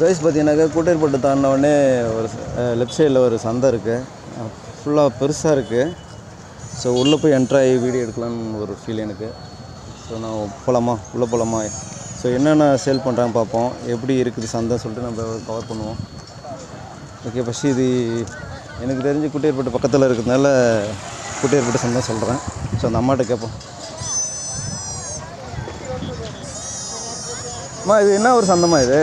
Guys பார்த்தீங்கன்னாக்கா கூட்டேற்பட்டு தாண்டின ஒரு லெஃப்ட் சைடில் ஒரு சந்தை இருக்குது ஃபுல்லாக பெருசாக இருக்குது ஸோ உள்ளே போய் என்ட்ராகி வீடியோ எடுக்கலான்னு ஒரு ஃபீல் எனக்கு. ஸோ நான் போகலாமா உள்ளே போகலாமா ஸோ என்னென்ன சேல் பண்ணுறாங்க பார்ப்போம். எப்படி இருக்குது சந்தை சொல்லிட்டு நம்ம கவர் பண்ணுவோம். ஓகே ஃபஸ்ட் இது எனக்கு தெரிஞ்சு குட்டியர்பட்டு பக்கத்தில் இருக்கிறதுனால குட்டியர்பட்டு சந்தை சொல்கிறேன் ஸோ அந்த அம்மாட்ட கேட்போம். அம்மா இது என்ன ஒரு சந்தமாக இது?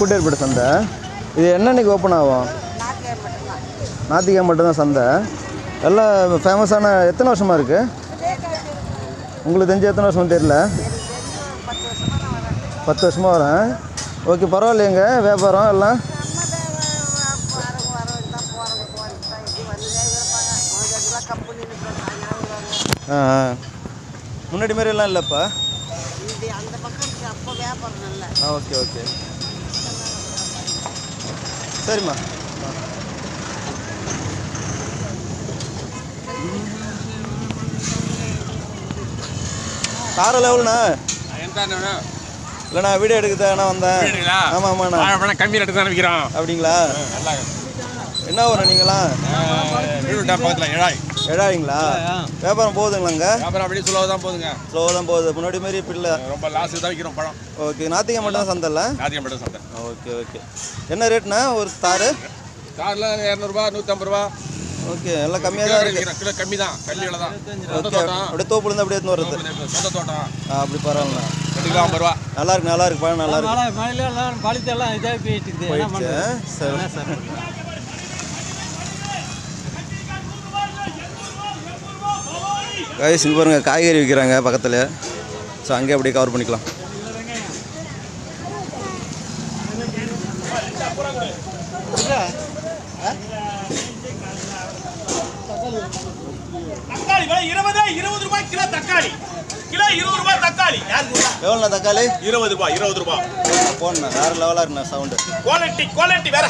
குட்டியேற்பட்டு சந்தை. இது என்னன்னைக்கு ஓப்பன் ஆகும்? ஞாத்திகை மட்டும்தான் சந்தை. எல்லாம் ஃபேமஸான எத்தனை வருஷமாக இருக்குது உங்களுக்கு தெரிஞ்சு எத்தனை வருஷம் தெரியல? பத்து வருஷமாக வரேன். ஓகே பரவாயில்லையங்க வியாபாரம் எல்லாம். ஆ ஆ. முன்னாடி மாதிரி எல்லாம் இல்லைப்பா? ஆ ஓகே ஓகே சரிம்மா. காரில் எவ்வளோண்ணா? இல்லைண்ணா வீடியோ எடுக்கிறதாண்ணா வந்தேன். ஆமாம் ஆமாண்ணா கம்மி ரேட்டு தான் விற்கிறோம். அப்படிங்களா? என்ன வரும் நீங்களாம் பக்கத்தில் ஏழாய்? எடாயிங்களா வியாபாரம் போகுதுங்களாங்க அப்புறம் அப்படியே ஸ்லோவாக தான் போகுதுங்க. ஸ்லோவாக தான் போகுது. முன்னாடி மாதிரி இப்போ இல்லை. ரொம்ப லாஸுக்கு தான் விற்கிறோம் பழம். ஓகே நாத்திகம் மட்டும் தான் சந்தைல நாத்தியம் மட்டும் சந்தை. Okay okay. என்ன ரேட்ண்ணா ஒரு தாரு? காரில் இரநூறுபா நூற்றம்பது ரூபா ஓகே எல்லாம் கம்மியாக தான் இருக்குது கிலோ கம்மி தான். கல்லியில் தான் ஓகே அப்படியே தோப்புலேருந்து அப்படியே எடுத்துன்னு வர்றது. சொந்த தோட்டம். ஆ அப்படி பரவாயில்ல ரெண்டு கிலோ ஐம்பது ரூபா நல்லா இருக்கு நல்லா இருக்கு பழம் நல்லா இருக்கு. பழுத்தெல்லாம் இதாக போயிட்டு இருக்குது சரி. கைஸ் இங்கே பாருங்க காய்கறி விற்கிறாங்க பக்கத்தில். ஸோ அங்கேயே அப்படியே கவர் பண்ணிக்கலாம் தக்காளி விலை இருபது இருபது ரூபாய் கிலோ தக்காளி கிலோ இருபது ரூபாய் தக்காளி யாருக்கு எவ்வளோண்ணா தக்காளி இருபது ரூபாய் இருபது ரூபாய் போடணா வேறு லெவலாக இருக்குண்ணா சவுண்டு குவாலிட்டி குவாலிட்டி வேற.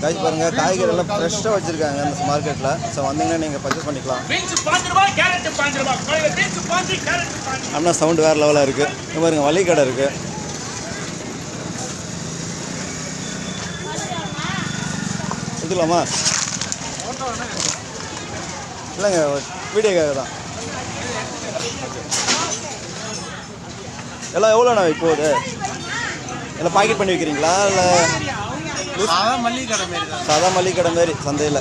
கைஸ் பாருங்க காய்கறி எல்லாம் ஃப்ரெஷ்ஷாக வச்சுருக்காங்க இந்த மார்க்கெட்டில் ஸோ வந்தீங்கன்னா நீங்கள் பர்ச்சேஸ் பண்ணிக்கலாம். அண்ணா சவுண்டு வேறு லெவலாக இருக்குது இங்கே பாருங்க வழி கடை இருக்குது எடுத்துக்கலாமா இல்லைங்க வீடியோக்காக தான் எல்லாம் எவ்வளோண்ணா போகுது எல்லாம் பாக்கெட் பண்ணி வைக்கிறீங்களா? இல்லை மல்லிகை கடை மாரி சாதா மளிகை கடை மாரி சந்தையில்.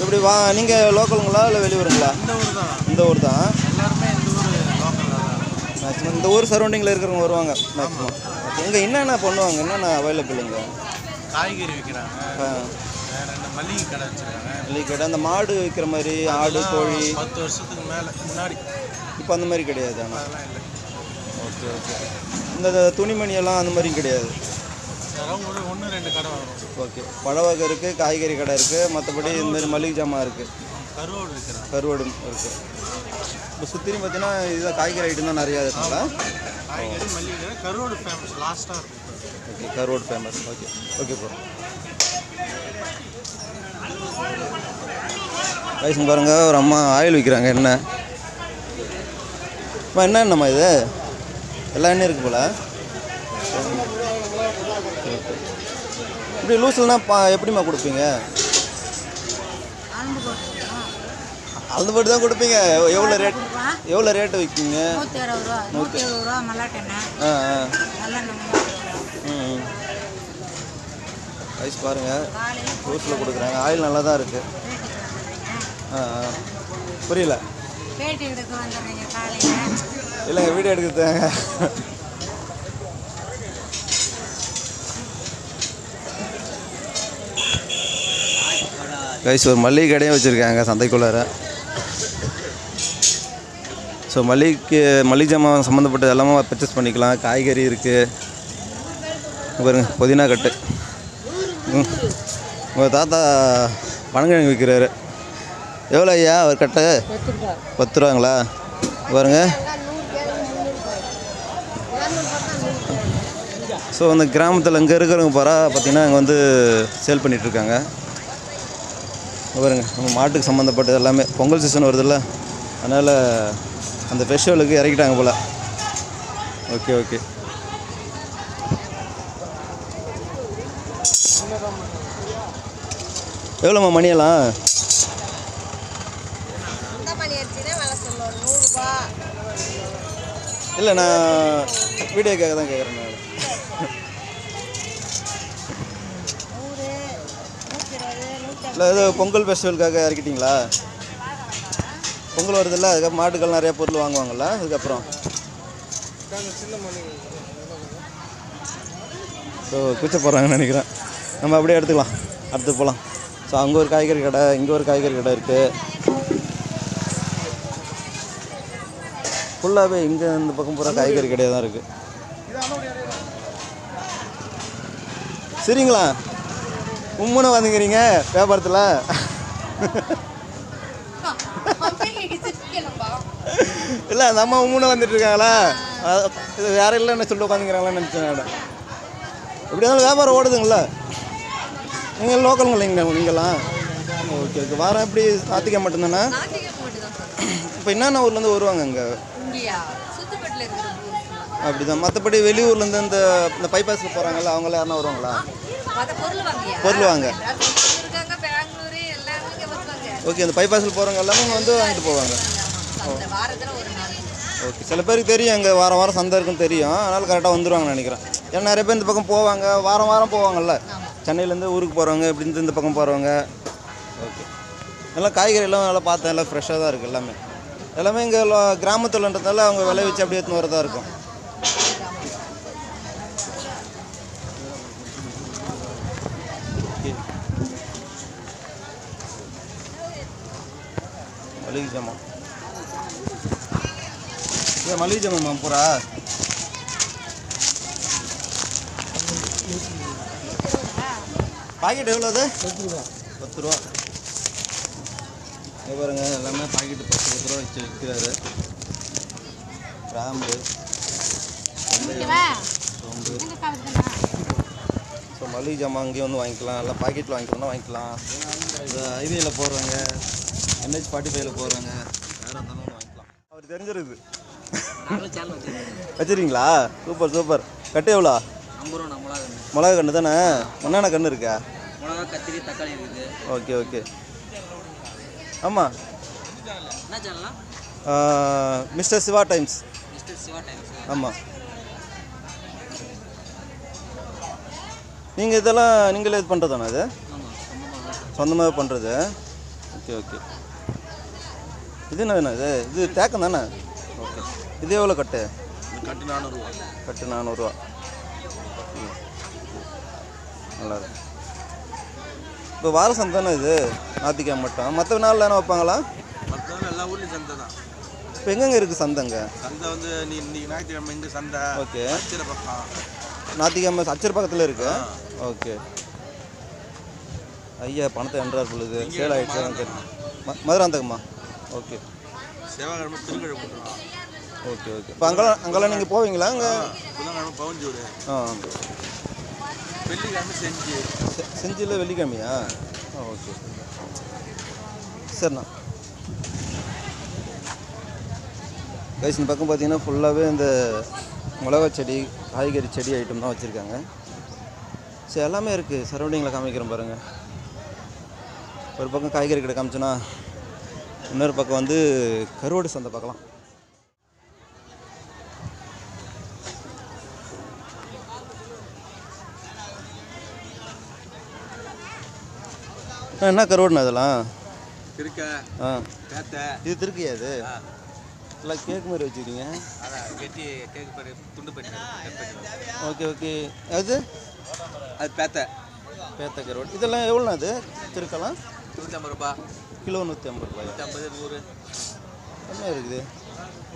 இப்படி வா நீங்கள் லோக்கலுங்களா இல்லை வெளியூருங்களா? இந்த ஊர் தான். இந்த ஊர் தான். எல்லாருமே இந்த ஊர் லோக்கல் மேக்ஸிமம் இந்த ஊர் சரௌண்டிங்கில் இருக்கிறவங்க வருவாங்க மேக்ஸிமம் இங்கே என்னென்ன பண்ணுவாங்க? என்னென்ன அவைலபிளுங்க காய்கறி விற்கிறாங்க வேற மல்லிகை கடை வச்சுருக்காங்க. கடை அந்த மாடு விற்கிற மாதிரி ஆடு கோழி. பத்து வருஷத்துக்கு மேலே முன்னாடி. இப்போ அந்த மாதிரி கிடையாது ஆனால் அதெல்லாம் இல்லை. Okay okay. இந்த துணிமணி எல்லாம் அந்த மாதிரியும் கிடையாது. ஒன்று ரெண்டு கடை வரும் ஓகே. பழ வகை இருக்குது காய்கறி கடை இருக்குது மற்றபடி இந்த மாதிரி மளிகை ஜாமான் இருக்குது கருவாடு விற்கிறாங்க கருவாடு இருக்குது இப்போ சுற்றிலும் பார்த்தீங்கன்னா இதுதான் காய்கறி ஐட்டம் தான் நிறையா இருக்குங்களா காய்கறி கடை கருவாடு ஃபேமஸ் லாஸ்ட்டாக இருக்கும் ஓகே கருவாடு ஃபேமஸ் ஓகே ஓகே ப்ரோ வயசுங்க பாருங்க ஒரு அம்மா ஆயில் விற்கிறாங்க என்ன? என்ன எண்ணெய்மா இது? எல்லா எண்ணெயும் இருக்கு போல. இப்படி லூஸ்லனா பா எப்படிம்மா கொடுப்பீங்க? அளந்து போட்டு தான் கொடுப்பீங்க. எவ்வளோ ரேட் எவ்வளோ ரேட்டு விற்கிங்க நூற்றி ஆ ஆ. ம் ரைஸ் பாருங்கள் லூஸில் கொடுக்குறாங்க. ஆயில் நல்லா தான் இருக்குது ஆ ஆ. புரியல. பேட்டி எடுக்க வந்துடுறீங்க காலையில். இல்லைங்க வீடியோ எடுக்கிறதுங்க கைஸ் ஒரு மளிகை கடையும் வச்சுருக்காங்க சந்தைக்குள்ளார. ஸோ மளிகைக்கு மளிகை ஜாமான் சம்மந்தப்பட்ட எல்லாமே பர்ச்சேஸ் பண்ணிக்கலாம். காய்கறி இருக்குது பாருங்க புதினா கட்டு. ம். உங்கள் தாத்தா பனங்கிழங்கு விற்கிறாரு எவ்வளோ ஐயா ஒரு கட்டு? பத்து ரூபாங்களா? பாருங்க. ஸோ அந்த கிராமத்தில் இங்கே இருக்கிறவங்க பரா பார்த்திங்கன்னா அங்கே வந்து சேல் பண்ணிகிட்ருக்காங்க பாருங்க நம்ம மாட்டுக்கு சம்மந்தப்பட்டது எல்லாமே. பொங்கல் சீசன் வருதில்ல அதனால் அந்த ஃபெஸ்டிவலுக்கு இறக்கிட்டாங்க போல். ஓகே ஓகே எவ்வளோம்மா மணியெல்லாம்? இல்லை நான் வீடியோக்காக தான் கேட்குறேன் இல்லை ஏதோ பொங்கல் ஃபெஸ்டிவலுக்காக இறக்கிட்டீங்களா? பொங்கல் வருதுல்ல அதுக்கப்புறம் மாட்டுக்கள் நிறைய பொருள் வாங்குவாங்கல்ல அதுக்கப்புறம். ஸோ கூச்ச போடுறாங்கன்னு நினைக்கிறேன். நம்ம அப்படியே எடுத்துக்கலாம். அடுத்து போகலாம் ஸோ அங்கே ஒரு காய்கறி கடை இங்கே ஒரு காய்கறி கடை இருக்குது ஃபுல்லாகவே இங்கே இந்த பக்கம் பூரா காய்கறி கடையாக தான் இருக்குது சரிங்களா? உம்முன்னு வந்துக்கிறீங்க வியாபாரத்தில் இல்லை அந்த அம்மா உம்முன்னு வந்துட்டு இருக்காங்களா? இது வேற இல்லைன்னு சொல்லிட்டு உட்காந்துக்கிறாங்களான்னு நினச்சேன் நான். எப்படி இருந்தாலும் வியாபாரம் ஓடுதுங்களா. நீங்கள் லோக்கலுங்களா இங்கே நீங்களாம் ஓகே ஓகே. வாரம் எப்படி? ஆத்திக்க மட்டும்தானே? இப்போ என்னென்ன ஊர்லேருந்து வருவாங்க இங்கே இங்கேயா? சுத்துப்பட்டில் இருக்கிற அப்படி தான் மற்றபடி வெளியூர்லேருந்து இந்த இந்த பைபாஸில் போகிறாங்கல்ல அவங்களாம் யாருனா வருவாங்களா? பொருள் வாங்க. ஓகே இந்த பைபாஸில் போகிறவங்க எல்லாமே வந்து வாங்கிட்டு போவாங்க. ஓகே சில பேருக்கு தெரியும் இங்கே வாரம் வாரம் சந்தை இருக்குன்னு தெரியும். அதனால் கரெக்டாக வந்துருவாங்கன்னு நினைக்கிறேன். ஏன்னா நிறைய பேர் இந்த பக்கம் போவாங்க வாரம் வாரம் போவாங்கல்ல. சென்னையிலேருந்து ஊருக்கு போகிறவங்க இப்படி இருந்து இந்த பக்கம் போகிறவங்க ஓகே. எல்லாம் காய்கறி எல்லாம் நல்லா பார்த்தேன் எல்லாம் ஃப்ரெஷ்ஷாக தான் இருக்குது எல்லாமே. எல்லாமே இங்கே கிராமத்துலன்றதால அவங்க விலை வச்சு அப்படியே எடுத்துன்னு வரதா இருக்கும். மளிகை ஜாமான் ஏன் மளிகை ஜாமான் பூரா பாக்கெட் எவ்வளோ அது பத்து ரூபா இங்க பாருங்க எல்லாமே பாக்கெட்டு பத்து பத்து ரூபா வச்சு விற்கிறாரு கிராம்பு சோம்பு. ஸோ மளிகை ஜாமான் அங்கேயே வந்து வாங்கிக்கலாம். எல்லாம் பாக்கெட்டில் வாங்கிக்கணும்னா வாங்கிக்கலாம். இந்த ஹைவேயில் போடுறாங்க. என்ஹெச் ஃபார்ட்டி ஃபைவ்ல போடுறாங்க யாராக இருந்தாலும் வாங்கிக்கலாம். அவர் தெரிஞ்சிருக்குது வச்சுருக்கீங்களா? Super super. கட்டு எவ்வளோ? மிளகா கன்று தானே? என்னென்ன கன்று இருக்கா? மிளகா கத்திரி தக்காளி இருக்குது. Okay okay. ஆமாம் மிஸ்டர் சிவா டைம்ஸ். ஆமாம் நீங்கள் இதெல்லாம் நீங்களே இது பண்ணுறதானே அது? சொந்தமாக பண்ணுறது ஓகே ஓகே. இது என்ன வேணும்? இது இது தேக்கம் தானே? ஓகே. இது எவ்வளோ கட்டு? கட்டு நானூறுவா. கட்டு நானூறுரூவா ம். நல்லா இருக்கு. இப்போ வார சந்தை தானே இது? ஞாத்திக்கிழமை மட்டும். மற்ற நாளில் என்ன வைப்பாங்களா? மற்ற எல்லா ஊர்லேயும் சந்தை தான். இப்போ எங்கெங்கே இருக்குது சந்தைங்க சந்தை வந்து நீ இன்னைக்கு ஞாயிற்றுக்கிழமை இங்கே சந்தை. ஓகே. அச்சிர பக்கம். ஞாத்திக்கிழமை அச்சர் பக்கத்தில் இருக்கு? ஓகே. ஐயா பணத்தை என்றார் பொழுது சேல் ஆகிடுச்சு மதுராந்தகம்மா ஓகே. செவ்வாய்க்கிழமை திருக்கழை போட்டுருவோம். Okay okay. இப்போ அங்கெல்லாம் அங்கெல்லாம் நீங்கள் போவீங்களா? அங்கே புதன்கிழமை பவஞ்சூர் ஆ. வெள்ளிக்கிழமை செஞ்சு. செஞ்சியில் வெள்ளிக்கிழமையா? ஆ ஓகே. சரிண்ணா. கைஸ் இந்த பக்கம் பார்த்தீங்கன்னா ஃபுல்லாகவே இந்த மிளகா செடி காய்கறி செடி ஐட்டம் தான் வச்சுருக்காங்க. ஸோ எல்லாமே இருக்குது சரௌண்டிங்கில் காமிக்கிறேன் பாருங்கள் ஒரு பக்கம் காய்கறி கடை காமிச்சோன்னா இன்னொரு பக்கம் வந்து கருவாடு சந்தை பார்க்கலாம். என்ன கருவாடுண்ணா இதெல்லாம்? திருக்க ஆ. பேத்த. இது திருக்கியா இது? எல்லாம் கேக் மாதிரி வச்சுக்கிறீங்க? Okay okay. அது? அது பேத்த. பேத்த கருவாடு. இதெல்லாம் எவ்வளோண்ணா அது? திருக்கலாம் நூற்றம்பது ரூபா கிலோ நூற்றி ஐம்பது ரூபாயா? நூற்றம்பது நூறு. கம்மியாக இருக்குது?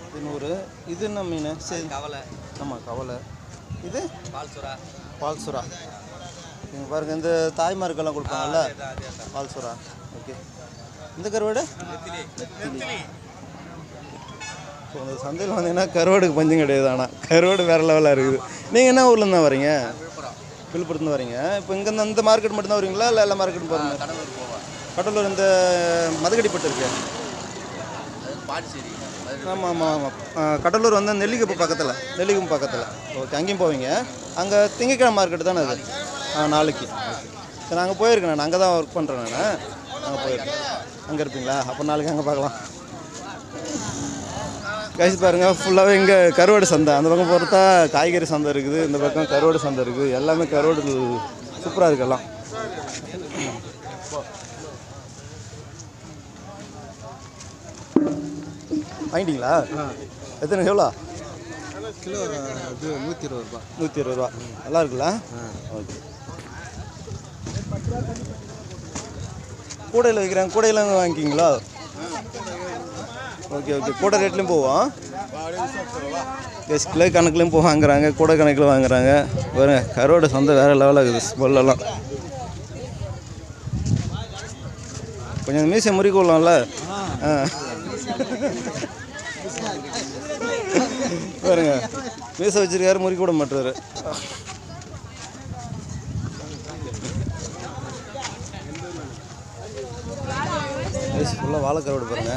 இது நூறு. இது என்ன மீன்? சரி கவலை. ஆமாம் கவலை. இது? பால் சுறா. பால் சுறா. இங்கே பாருங்கள் இந்த தாய்மாருக்கெல்லாம் கொடுப்பாங்கல்ல? அதே அதே தான் பால் சுறா. ஓகே. இந்த கருவாடு? ஸோ அந்த சந்தையில் வந்தீங்கன்னா கருவாடுக்கு பஞ்சம் கிடையாது ஆனால் கருவாடு வேறு லெவலாக இருக்குது. நீங்கள் என்ன ஊர்லேருந்து தான் வரீங்க விழுப்புரத்துலேருந்து வரீங்க இப்போ இங்கே இந்த மார்க்கெட் மட்டும்தான் வரீங்களா இல்லை எல்லா மார்க்கெட்டும் போகிறீங்க கடலூர் இந்த மதுக்கடிப்பட்டு இருக்கு பாண்டிச்சேரி ஆமாம் ஆமாம் ஆமாம் கடலூர் வந்து நெல்லிக்குப்பம் பக்கத்தில். நெல்லிக்குப்பம் பக்கத்தில். ஓகே அங்கேயும் போவீங்க. அங்கே திங்கக்கிழமை மார்க்கெட்டு தானே அது? ஆ நாளைக்கு. சரி நாங்கள் போயிருக்கேன் நான். அங்கே தான் ஒர்க் பண்ணுறேன் நான். அங்கே போயிருக்கேன். அங்கே இருப்பீங்களா? அப்போ நாளைக்கு அங்கே பார்க்கலாம். கைஸ் பாருங்க ஃபுல்லாகவே இங்கே கருவாடு சந்தை. அந்த பக்கம் பொறுத்தா காய்கறி சந்தை இருக்குது இந்த பக்கம் கருவாடு சந்தை இருக்குது. எல்லாமே கருவாடு சூப்பராக இருக்குது எல்லாம். வாங்கிட்டீங்களா? எத்தனை எவ்வளோ கிலோ இது நூற்றி இருபது ரூபா. நூற்றி இருபது ரூபா நல்லா இருக்குல்ல? ஓகே. கூடையில் வைக்கிறேன். கூடையில் வாங்கிக்கிங்களா? Okay okay. கூடை ரேட்லேயும் போவோம். எஸ் கிலோ கணக்குலையும் போக வாங்குறாங்க. கூடை கணக்கில் வாங்குறாங்க. பாருங்க கருவாடு சொந்த வேறு லெவலாக இருக்குது. ஸ்மெல்லாம் கொஞ்சம் மீசை முறிக்கொள்ளலாம்ல ஆ. பாருங்க. மீச வச்சிருக்காரு முறிக்க விட மாட்டாரு. ஃபுல்லாக வாழைக்கருவாடு பாருங்க.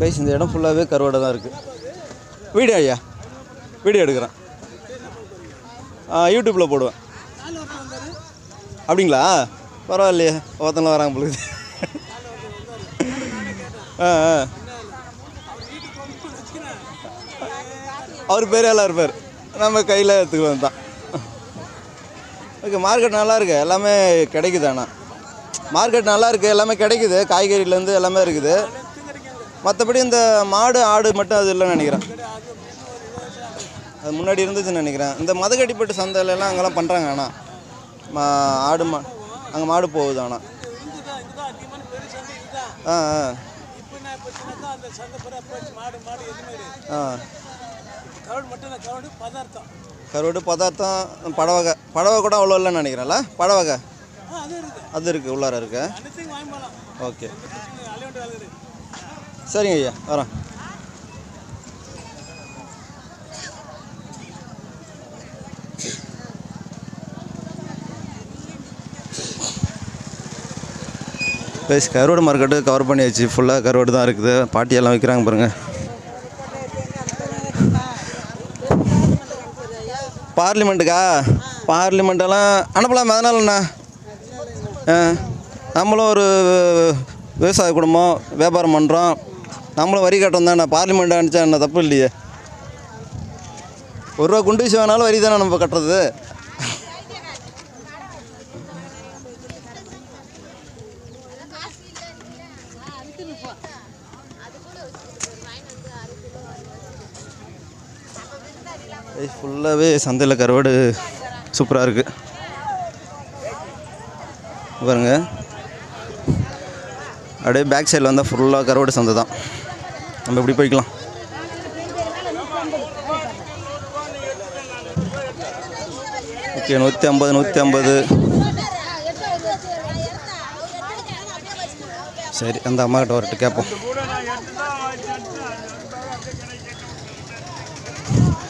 கைஸ் இந்த இடம் ஃபுல்லாகவே கருவாடை தான் இருக்குது வீடியோ ஐயா. வீடியோ எடுக்கிறேன். ஆ யூடியூப்பில் போடுவேன். அப்படிங்களா? பரவாயில்லையே. ஒருத்தனை வராங்க பொழுது ஆ ஆ. அவர் பேர் இருப்பார். நம்ம கையில் எடுத்துக்கலாம் தான் ஓகே மார்க்கெட் நல்லா இருக்கு. எல்லாமே கிடைக்குது ஆனால் மார்க்கெட் நல்லா இருக்குது எல்லாமே கிடைக்குது. காய்கறிலேருந்து எல்லாமே இருக்குது. மற்றபடி இந்த மாடு ஆடு மட்டும் அது இல்லைன்னு நினைக்கிறேன். அது முன்னாடி இருந்துச்சுன்னு நினைக்கிறேன். இந்த மதகடிப்பட்டு சந்தையில எல்லாம் அங்கெல்லாம் பண்ணுறாங்க ஆனால் மா ஆடு மா அங்கே மாடு போகுது ஆனால் ஆ ஆ. ஆ. கருவாடு பதார்த்தம் படவகை. படவகை கூட அவ்வளோ இல்லைன்னு நினைக்கிறேன்ல? படவகை. அது இருக்குது உள்ளார இருக்கு. ஓகே. சரிங்க ஐயா வரேன். பேஸ் கருவாடு மார்க்கெட்டு கவர் பண்ணியாச்சு. ஃபுல்லாக கருவாடு தான் இருக்குது. பாட்டி எல்லாம் வைக்கிறாங்க பாருங்கள் பார்லிமெண்ட்டுக்கா பார்லிமெண்ட்டெல்லாம் அனுப்பலாம் அதனாலண்ணா ஆ நம்மளும் ஒரு விவசாய குடும்பம் வியாபாரம் பண்ணுறோம் நம்மளும் வரி கட்டணும் தானே பார்லிமெண்ட் அனுப்பிச்சா என்ன தப்பு இல்லையே. ஒரு ரூபா குண்டு விஷயம் வேணாலும் வரி தானே நம்ம கட்டுறது? ஃபுல்லாகவே சந்தையில் கருவாடு சூப்பராக இருக்குது பாருங்க. அப்படியே பேக் சைடில் வந்தால் ஃபுல்லாக கருவாடு சந்தை தான். நம்ம இப்படி போய்க்கலாம்? ஓகே நூற்றி ஐம்பது நூற்றி ஐம்பது. சரி அந்த அம்மா கிட்ட வரட்டு கேட்போம்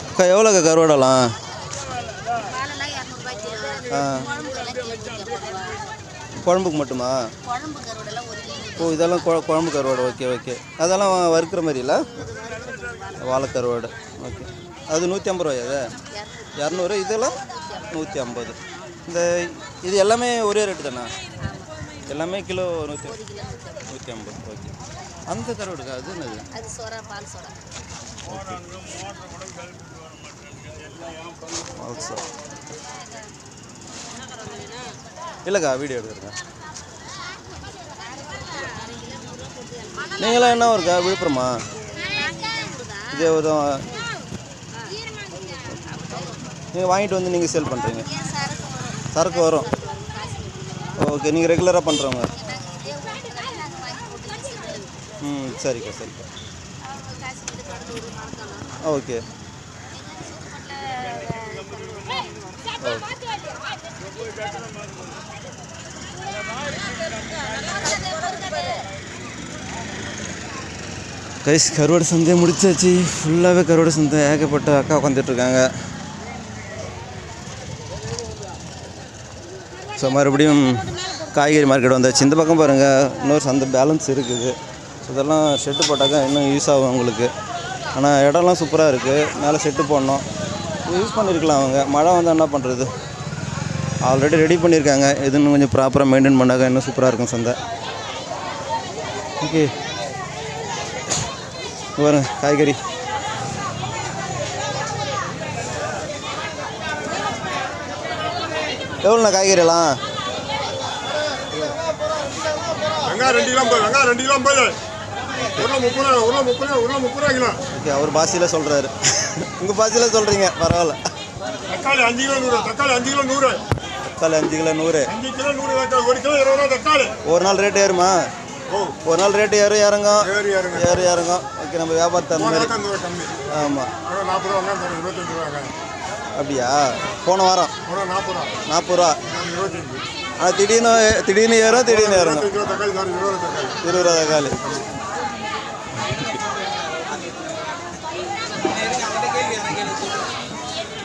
அக்கா எவ்வளோக்கா கருவாடலாம் ஆ. குழம்புக்கு மட்டுமா குழம்பு கருவாடெல்லாம் ஒரு கிலோ ஓ இதெல்லாம் குழ- குழம்பு கருவாடு ஓகே ஓகே. அதெல்லாம் வறுக்கிற மாதிரி இல்லை வாழைக்கருவாடு. ஓகே. அது நூற்றி ஐம்பது ரூபாயா அது இரநூறு. இதெல்லாம் நூற்றி ஐம்பது. இந்த இது எல்லாமே ஒரே ரேட்டு தானே? எல்லாமே கிலோ நூற்றி நூற்றி ஐம்பது. ஓகே. அந்த கருவாடுக்கா? அது என்னது? பால் இல்லைக்கா வீடியோ எடுக்கிறேங்க நீங்களாம் என்ன இருக்கா விழுப்புரமா? இதே ஒரு நீங்கள் வாங்கிட்டு வந்து நீங்கள் சேல் பண்ணுறீங்க சரக்கு வரும். ஓகே நீங்கள் ரெகுலராக பண்ணுறவங்க ம் சரிக்கா சரிக்கா. ஓகே ஓகே கைஸ் கருவாடு சந்தையை முடிச்சாச்சு. ஃபுல்லாகவே கருவாடு சந்தை ஏகப்பட்ட அக்கா உட்காந்துட்டு இருக்காங்க ஸோ மறுபடியும் காய்கறி மார்க்கெட் வந்தாச்சு. இந்த பக்கம் பாருங்கள் இன்னொரு சந்தை பேலன்ஸ் இருக்குது. ஸோ இதெல்லாம் ஷெட்டு போட்டாக்கா இன்னும் யூஸ் ஆகும் உங்களுக்கு. ஆனால் இடம்லாம் சூப்பராக இருக்குது மேலே ஷெட்டு போடணும். யூஸ் பண்ணியிருக்கலாம் அவங்க. மழை வந்தால் என்ன பண்ணுறது ஆல்ரெடி ரெடி பண்ணியிருக்காங்க இது இன்னும் கொஞ்சம் ப்ராப்பராக மெயின்டைன் பண்ணாக்க இன்னும் சூப்பராக இருக்கும் சந்தை. ஓகே பாருங்க காய்கறி. எவ்வளோண்ணா காய்கறிலாம் ஓகே அவர் பாஷையில் சொல்கிறாரு உங்கள் பாஷையில் சொல்கிறீங்க பரவாயில்ல. தக்காளி அஞ்சு கிலோ நூறு தக்காளி அஞ்சு கிலோ நூறு. தக்காளி அஞ்சு கிலோ நூறு. அஞ்சு கிலோ நூறு தக்காளி ஒரு கிலோ இருபது ரூபா தக்காளி. ஒரு நாள் ரேட் ஏறுமா? ஒரு நாள் ரேட்டு ஏறும் இறங்கும் ஏறி இறங்க ஏறு இறங்கும் ஓகே நம்ம வியாபாரத்தை அந்த மாதிரி. ஆமாம் நாற்பது ரூபா இருபத்தஞ்சு ரூபா அப்படியா? போன வாரம்? நாற்பது ரூபா. ஆனால் திடீர்னு திடீர்னு ஏறும் திடீர்னு தக்காளி இருபது ரூபா தக்காளி.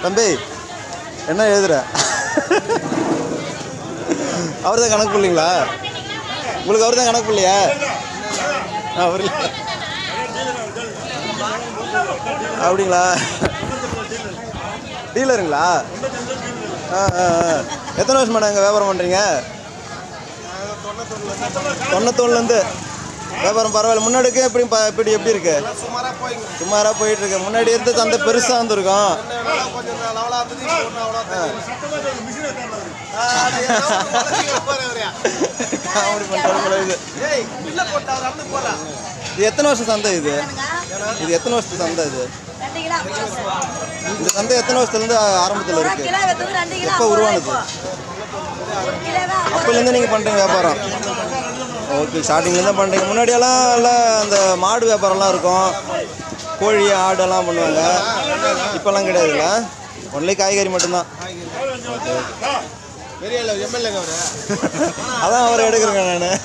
தம்பி என்ன எழுதுற? அவர் தான் கணக்கு பிள்ளைங்களா? உங்களுக்கு அவர் தான் கணக்கு பிள்ளையா? அவர் அப்படிங்களா? டீலருங்களா? ஆ. எத்தனை வருஷம் மேடம் இங்கே வியாபாரம் பண்ணுறீங்க தொண்ணூத்தொன்னுலேருந்து. வியாபாரம் பரவாயில்ல. முன்னாடிக்கு எப்படி ப- எப்படி இருக்கு? சுமாராக போயிட்டு இருக்கு முன்னாடி இருந்த சந்தை பெருசாக இது. இது எத்தனை வருஷம் சந்தை இது? இது எத்தனை வருஷத்து சந்தை இது? இந்த சந்தை எத்தனை வருஷத்துலேருந்து ஆரம்பத்தில் ஒரு இருக்கு? கிலோ வெத்தது ரெண்டு கிலோ எப்போ உருவானது? அப்போலேருந்து நீங்கள் பண்ணுறீங்க வியாபாரம்? ஓகே ஸ்டார்டிங்லேருந்து பண்ணுறீங்க. முன்னாடியெல்லாம் எல்லாம் அந்த மாடு வியாபாரம்லாம் இருக்கும். கோழி ஆடெல்லாம் பண்ணுவாங்க. இப்போல்லாம் கிடையாதுல்ல? ஒன்லி காய்கறி மட்டும்தான். அதான் அவர் எடுக்கிறேங்க நான்.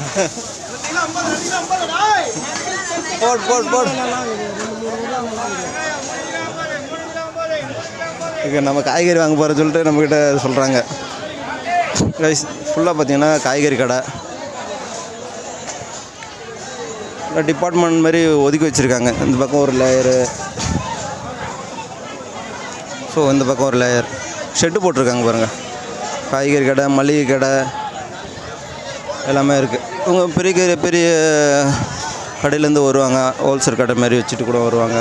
Boat boat boat. இங்கே நம்ம காய்கறி வாங்க போகிற சொல்லிட்டு நம்மக்கிட்ட சொல்கிறாங்க கைஸ் ஃபுல்லாக பார்த்தீங்கன்னா காய்கறி கடை. டிபார்ட்மெண்ட் மாதிரி ஒதுக்கி வச்சுருக்காங்க. இந்த பக்கம் ஒரு லேயரு ஸோ இந்த பக்கம் ஒரு லேயர் ஷெட்டு போட்டிருக்காங்க பாருங்கள் காய்கறி கடை மளிகை கடை எல்லாமே இருக்குது இவங்க பெரிய பெரிய பெரிய கடையிலேருந்து வருவாங்க. ஹோல்சேல் கடை மாதிரி வச்சுட்டு கூட வருவாங்க.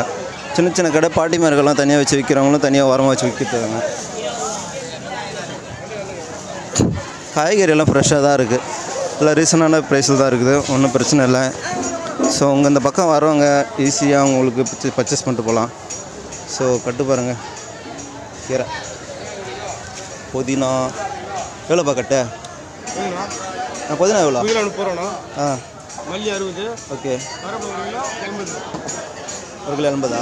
சின்ன சின்ன கடை பாட்டிமார்கள்லாம் தனியாக வச்சு விற்கிறவங்களும் தனியாக உரமாக வச்சு விற்கிறாங்க காய்கறி எல்லாம் ஃப்ரெஷ்ஷாக தான் இருக்குது எல்லாம் ரீசனான ப்ரைஸில் தான் இருக்குது. ஒன்றும் பிரச்சனை இல்லை. ஸோ உங்கள் இந்த பக்கம் வரவங்க ஈஸியாக உங்களுக்கு பர்ச்சேஸ் பண்ணிட்டு போகலாம். ஸோ கட்டு பாருங்கள் கீரை. புதினா. எவ்வளோப்பா கட்டு? புதினா எவ்வளோ? ஆ. மல்லி அறுபது. ஓகே. ஒரு கிலோ எண்பதா?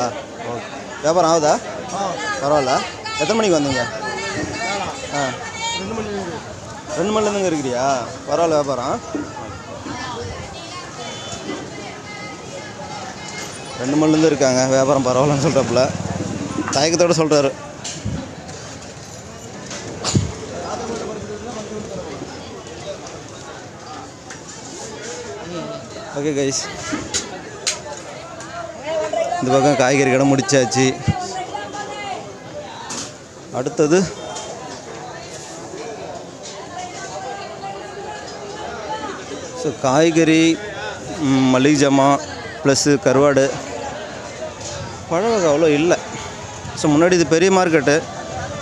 ஓகே வியாபாரம் ஆகுதா? பரவாயில்ல. எத்தனை மணிக்கு வந்தீங்க? ஆ. ரெண்டு ரெண்டு மணிலேருந்து இருக்கிறியா? பரவாயில்ல வியாபாரம். ரெண்டு மணிலேருந்து இருக்காங்க. வியாபாரம் பரவாயில்லன்னு சொல்கிறாப்புல தயக்கத்தோடு சொல்கிறாரு ஓகே கைஸ் இந்த பக்கம் காய்கறி கடை முடிச்சாச்சு. அடுத்தது. ஸோ காய்கறி மளிகை ஜாமான் ப்ளஸ்ஸு கருவாடு. பழ வகை அவ்வளோ இல்லை. ஸோ முன்னாடி இது பெரிய மார்க்கெட்டு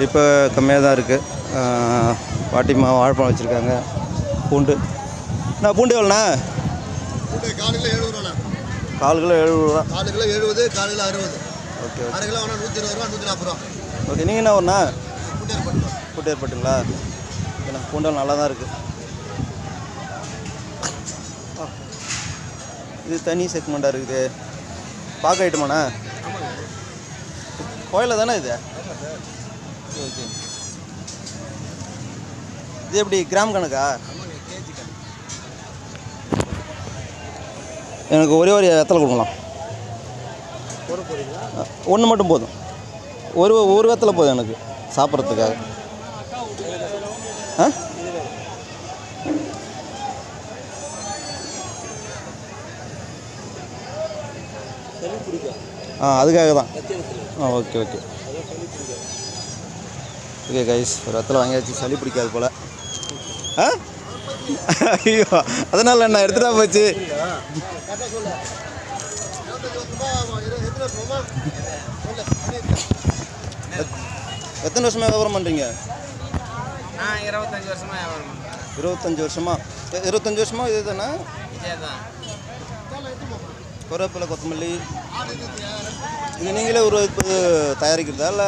இப்போ கம்மியாக தான் இருக்குது பாட்டிமா வாழைப்பழம் வச்சுருக்காங்க. பூண்டு. நான் பூண்டு எவ்வளோண்ணா? காலையில் எழுபது ரூபா கால் கிலோ எழுபது ரூபா காலு கிலோ எழுபது காலையில் அறுபது. ஓகே அரை கிலோ வேணா நூற்றி இருபது ரூபா நூற்றி நாற்பது ரூபா. ஓகே நீங்கள் என்ன ஒன்றா பூண்டு ஏற்பட்டுங்களா ஏன்னா பூண்டல் நல்லா தான் இருக்குது இது தனி செக்மெண்ட்டாக இருக்குது. பார்க்க ஐட்டமாண்ணா? கோயிலில் தானே இது? ஓகே இது எப்படி கிராம் கணக்கா? எனக்கு ஒரே ஒரு வெத்தலை கொடுக்கலாம் ஒன்று மட்டும் போதும். ஒரு ஒரு வெத்தலை போதும் எனக்கு சாப்பிட்றதுக்காக. ஆ? ஆ அதுக்காக தான் ஆ ஓகே ஓகே. ஓகே கைஸ் ஒரு வெத்தலை வாங்கியாச்சு. சளி பிடிக்காது போல். ஆ? ஐயோ அதனால் என்ன எடுத்துட்டா போச்சு. எத்தனை வருஷமா வியாபாரம் பண்ணுறீங்க இருபத்தஞ்சி வருஷமாக வியாபாரம் பண்ணுறேன் இருபத்தஞ்சி வருஷமா? இருபத்தஞ்சி வருஷமா இது தானே கருவேப்பிலை கொத்தமல்லி. இது நீங்களே ஒரு தயாரிக்கிறதா இல்லை?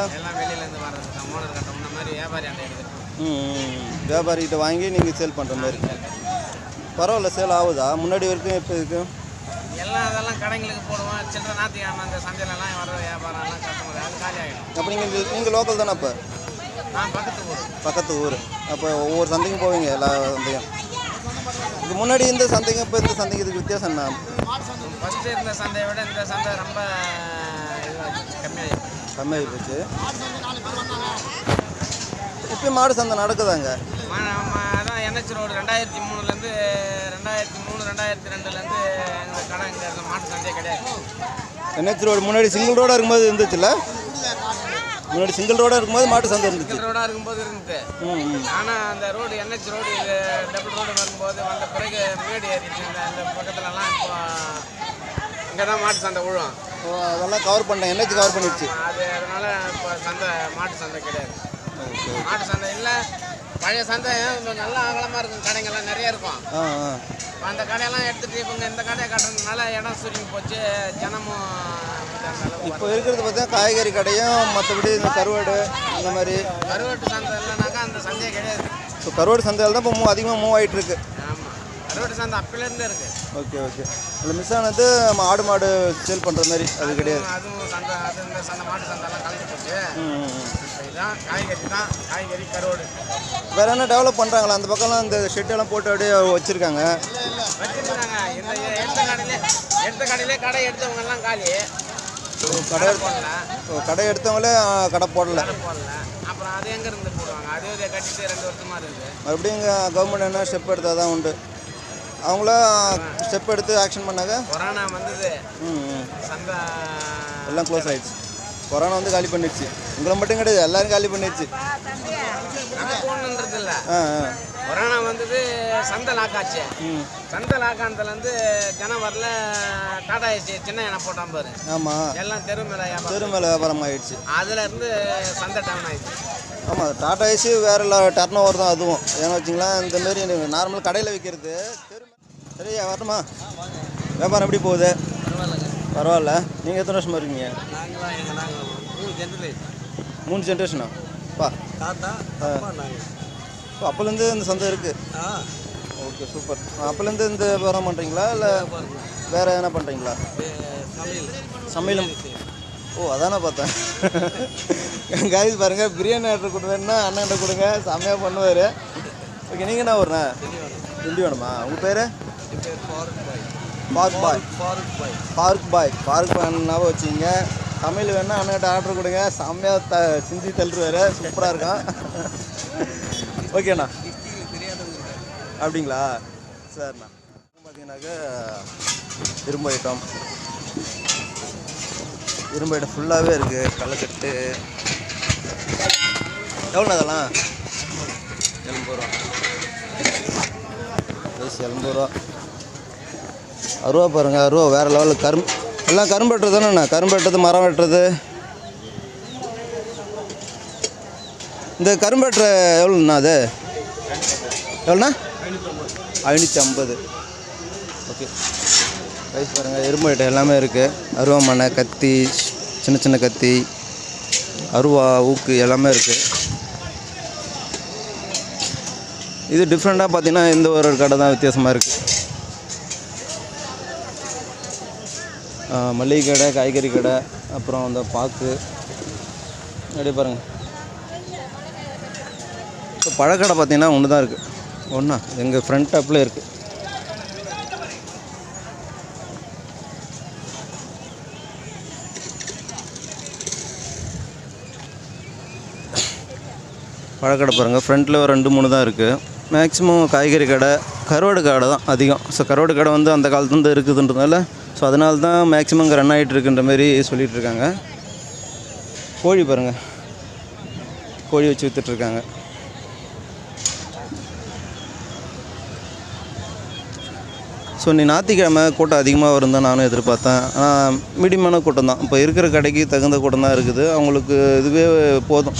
வியாபாரிகிட்ட வாங்கி நீங்கள் சேல் பண்ணுற மாதிரி. பரவாயில்ல சேல் ஆகுதா? முன்னாடி வரைக்கும் இப்போ இருக்கு? எல்லாம் அதெல்லாம் கடைங்களுக்கு போடுவோம். சில்லறை ஞாத்திக்கிழமை அந்த சந்தையிலலாம் வர வியாபாரம்லாம் கஸ்டமர் அது காலி ஆகிடும் அப்போ நீங்கள் நீங்கள் லோக்கல் தானே அப்போ? நான் பக்கத்து ஊர். பக்கத்து ஊர். அப்போ ஒவ்வொரு சந்தைக்கும் போவீங்க எல்லா சந்தையும்? இது முன்னாடி இந்த சந்தைக்கும் இப்போ இந்த சந்தைக்கு இதுக்கு வித்தியாசம் என்ன? ஃபஸ்ட்டு இருந்த சந்தையை விட இந்த சந்தை ரொம்ப கம்மியாகிடும் கம்மியாகி போச்சு. இப்போ மாடு சந்தை நடக்குதாங்க? என்ஹெச் ரோடு ரெண்டாயிரத்தி மூணுலேருந்து ரெண்டாயிரத்தி மூணு ரெண்டாயிரத்தி ரெண்டுலேருந்து எங்கள் கடை இங்கே இருந்த மாட்டு சந்தையே கிடையாது. என்ஹெச் ரோடு முன்னாடி சிங்கிள் ரோடாக இருக்கும்போது இருந்துச்சுல்ல? முன்னாடி சிங்கிள் ரோடாக இருக்கும்போது மாட்டு சந்தை இருந்துச்சு. சிங்கிள் ரோடாக இருக்கும்போது ம் ஆனால் அந்த ரோடு என்ஹெச் ரோடு இது டபுள் ரோடு வரும்போது வந்த பிறகு மேடு ஏறிச்சு இந்த இந்த பக்கத்துலலாம் இப்போ இங்கே தான் மாட்டு சந்தை விழும் அதெல்லாம் கவர் பண்ணேன் என்ஹெச் கவர் பண்ணிடுச்சு. அது அதனால இப்போ சந்தை மாட்டு சந்தை கிடையாது. மாட்டு சந்தை இல்லை. பழைய சந்தை நல்லா அகலமாக இருக்கும். கடைங்கள்லாம் நிறைய இருக்கும். அந்த கடையெல்லாம் எடுத்துட்டு இவங்க இந்த கடையை கட்டுறதுனால இடம் சுருங்கி போச்சு. ஜனமும் இப்போ இருக்கிறது பார்த்தீங்கன்னா காய்கறி கடையும் மற்றபடி இந்த கருவாடு இந்த மாதிரி. கருவாட்டு சந்தை இல்லைனாக்கா அந்த சந்தையே கிடையாது. ஸோ கருவாடு சந்தையில் தான் இப்போ மூவ் அதிகமாக மூவ் ஆகிட்டு இருக்கு. ஆமாம் கருவாட்டு சந்தை அப்பையிலேருந்தே இருக்குது ஓகே ஓகே. அதில் மிஸ் ஆனது நம்ம ஆடு மாடு சேல் பண்ணுற மாதிரி அது கிடையாது. அதுவும் சந்தை அது இந்த சந்தை மாட்டு சந்தைலாம் கலந்து போச்சு. இதுதான் காய்கறி தான் காய்கறி கருவாடு. வேற என்ன டெவலப் பண்ணுறாங்களா அந்த பக்கம்லாம் இந்த ஷெட்டெல்லாம் போட்டு அப்படியே வச்சுருக்காங்க. வச்சுருக்காங்க. இந்த எடுத்த கடையிலே எடுத்த கடையிலே கடை எடுத்தவங்க எல்லாம் காலி கடை போடல. ஓ, கடை எடுத்தவங்களே கடை போடல. போடல. அப்புறம் அது எங்க இருந்து போடுவாங்க? அதே கட்டிட்டு ரெண்டு வருஷமா இருக்குது மறுபடியும் கவர்மெண்ட் என்ன ஸ்டெப் எடுத்தால் தான் உண்டு. அவங்களும் ஸ்டெப் எடுத்து ஆக்ஷன் பண்ணாங்க கொரோனா வந்தது. எல்லாம் க்ளோஸ் ஆயிடுச்சு. கொரோனா வந்து காலி பண்ணிடுச்சு. உங்களை மட்டும் கிடையாது எல்லாரும் காலி பண்ணிடுச்சு. ஆ ஆ. கொரோனா வந்தது சந்தை லாக்காச்சு சந்தை லாக்கானதுலேருந்து ஜனம் வரல. டாடா ஏசி சின்ன எண்ணெய் போட்டான் பாரு. ஆமாம் எல்லாம் தெரு மேலே வியாபாரம். தெரு மேலே வியாபாரம் ஆயிடுச்சு. அதுல இருந்து சந்தை டவுன் ஆயிடுச்சு. ஆமாம் டாடா ஏசி வேறு டர்ன் ஓவர் தான் அதுவும். ஏன்னா வச்சுங்களேன் இந்த மாரி நார்மல் கடையில் விற்கிறது தெரு சரியா வரணுமா வியாபாரம் எப்படி போகுது? பரவாயில்ல. நீங்கள் எத்தனை வருஷமா இருக்கீங்க? மூணு ஜென்ரேஷன் பா. தாத்தா இப்போ அப்போலேருந்து இந்த சந்தை இருக்குது ஓகே சூப்பர். அப்போலேருந்து இந்த வியாபாரம் பண்ணுறீங்களா இல்லை வேறு எதனா பண்ணுறீங்களா சமையல். சமையலும். ஓ அதானே பார்த்தேன். காய்ஸ் பாருங்கள் பிரியாணி ஆர்டர் கொடுவேன்னா அண்ணன்கிட்ட கொடுங்க செம்மையாக பண்ணுவார். ஓகே நீங்கள் என்ன ஊர்ண்ணா? திண்டிவனமா. உங்கள் பேர்? Park boy park boy park பாய்னாவே வச்சுங்க தமிழ் வேணா அண்ணன்கிட்ட ஆர்டர் கொடுங்க. செம்மையாக த சிந்தி தள்ளுருவார் சூப்பராக இருக்கும். ஓகேண்ணா அப்படிங்களா? சரிண்ணா. பார்த்தீங்கன்னாக்கா இரும்பு ஐட்டம் இரும்பு ஐட்டம் ஃபுல்லாகவே இருக்குது களைக்கட்டு எவ்வளோ அதெல்லாம் எண்பது ரூபா. ரைஸ் எண்பது ரூபா அருவா பாருங்க அருவா வேறு லெவலில் கரும் எல்லாம் கரும்பு வெட்டுறது தானேண்ணா கரும்பு வெட்டுறது மரம் வெட்டுறது. இந்த கரும்பு வெட்டுற எவ்வளோண்ணா அது? எவ்வளோண்ணா? ஐநூற்றி ஐம்பது ஓகே ரைஸ் பாருங்கள் எறும்பு ஐட்டம் எல்லாமே இருக்குது அருவாமனை கத்தி சின்ன சின்ன கத்தி அருவா ஊக்கு எல்லாமே இருக்குது இது டிஃப்ரெண்ட்டாக பார்த்தீங்கன்னா இந்த ஒரு கடை தான் வித்தியாசமாக இருக்குது மளிகை கடை காய்கறி கடை அப்புறம் அந்த பாக்கு. அப்படியே பாருங்கள் இப்போ பழக்கடை பார்த்தீங்கன்னா ஒன்று தான் இருக்குது ஒன்றா எங்கள் ஃப்ரண்ட் டாப்பில் இருக்குது பழக்கடை பாருங்கள் ஃப்ரண்ட்டில் ரெண்டு மூணு தான் இருக்குது மேக்ஸிமம் காய்கறி கடை கருவாடு கடை தான் அதிகம். ஸோ கருவாடு கடை வந்து அந்த காலத்துலேருந்து இருக்குதுன்றதுனால ஸோ அதனால தான் மேக்ஸிமம் இங்கே ரன் ஆகிட்டு இருக்குன்ற மாதிரி சொல்லிகிட்டு இருக்காங்க. கோழி பாருங்கள் கோழி வச்சு விற்றுட்ருக்காங்க ஸோ நீ ஞாயிற்றுக்கிழமை கூட்டம் அதிகமாக வரும் தான் நானும் எதிர்பார்த்தேன். ஆனால் மீடியமான கூட்டம் தான். இப்போ இருக்கிற கடைக்கு தகுந்த கூட்டம் தான் இருக்குது. அவங்களுக்கு இதுவே போதும்.